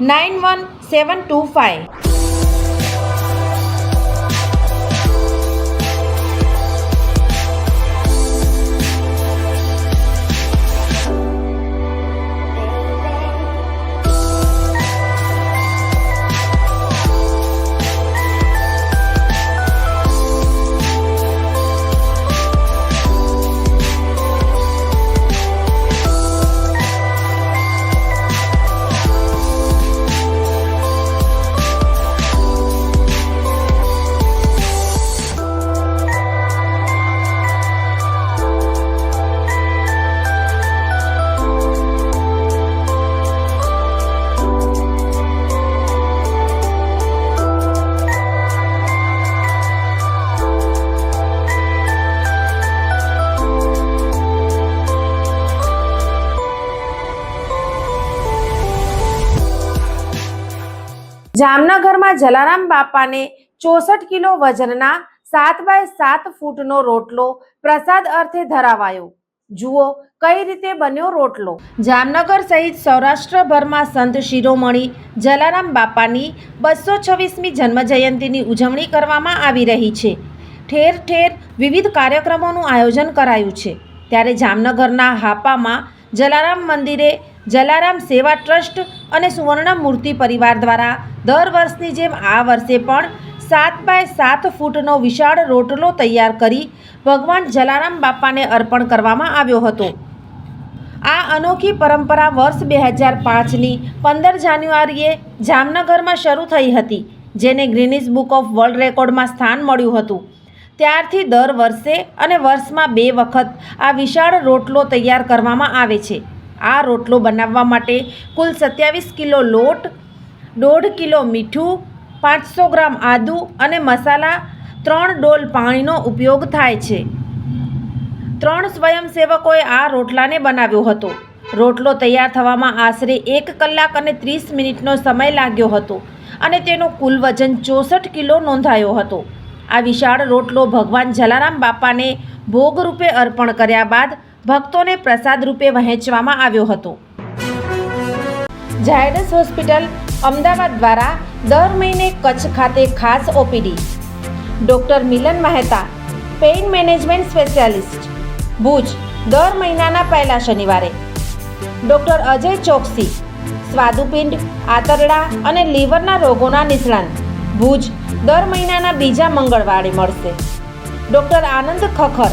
nine one seven two five જામનગરમાં જલારામ બાપાને ચોસઠ કિલો વજનના સાત બાય સાત ફૂટનો રોટલો પ્રસાદ અર્થે ધરાવાયો. જુઓ કઈ રીતે બન્યો રોટલો. જામનગર સહિત સૌરાષ્ટ્રભરમાં સંત શિરોમણી જલારામ બાપાની બસો છવ્વીસમી જન્મજયંતિની ઉજવણી કરવામાં આવી રહી છે. ઠેર ઠેર વિવિધ કાર્યક્રમોનું આયોજન કરાયું છે. ત્યારે જામનગરના હાપામાં જલારામ મંદિરે જલારામ સેવા ટ્રસ્ટ અને સુવર્ણ મૂર્તિ પરિવાર દ્વારા દર વર્ષની જેમ આ વર્ષે પણ સાત બાય સાત ફૂટનો વિશાળ રોટલો તૈયાર કરી ભગવાન જલારામ બાપાને અર્પણ કરવામાં આવ્યો હતો. આ અનોખી પરંપરા વર્ષ બે હજાર પાંચની પંદર જાન્યુઆરીએ જામનગરમાં શરૂ થઈ હતી, જેને ગ્રીનિસ બુક ઓફ વર્લ્ડ રેકોર્ડમાં સ્થાન મળ્યું હતું. ત્યારથી દર વર્ષે અને વર્ષમાં બે વખત આ વિશાળ રોટલો તૈયાર કરવામાં આવે છે. આ રોટલો બનાવવા માટે કુલ સત્યાવીસ કિલો લોટ, દોઢ કિલો મીઠું, પાંચસો ગ્રામ આદુ અને મસાલા, ત્રણ ડોલ પાણીનો ઉપયોગ થાય છે. ત્રણ સ્વયંસેવકોએ આ રોટલાને બનાવ્યો હતો. રોટલો તૈયાર થવામાં આશરે એક કલાક અને ત્રીસ મિનિટનો સમય લાગ્યો હતો અને તેનો કુલ વજન ચોસઠ કિલો નોંધાયો હતો. આ વિશાળ રોટલો ભગવાન જલારામ બાપાને ભોગરૂપે અર્પણ કર્યા બાદ ભક્તોને પ્રસાદ રૂપે વહેંચવામાં આવ્યો હતો. ઝાયડસ હોસ્પિટલ અમદાવાદ દ્વારા દર મહિને કચ્છ ખાતે ખાસ OPD. Doctor Milan Mehta, pain management specialist, Bhuj, દર મહિનાના પહેલા શનિવારે. ડૉક્ટર અજય ચોકસી, સ્વાદુપિંડ, આંતરડા અને લીવરના રોગોના નિષ્ણાંત. ભુજ, દર મહિનાના બીજા મંગળવારે મળશે. Doctor Anand Khakhar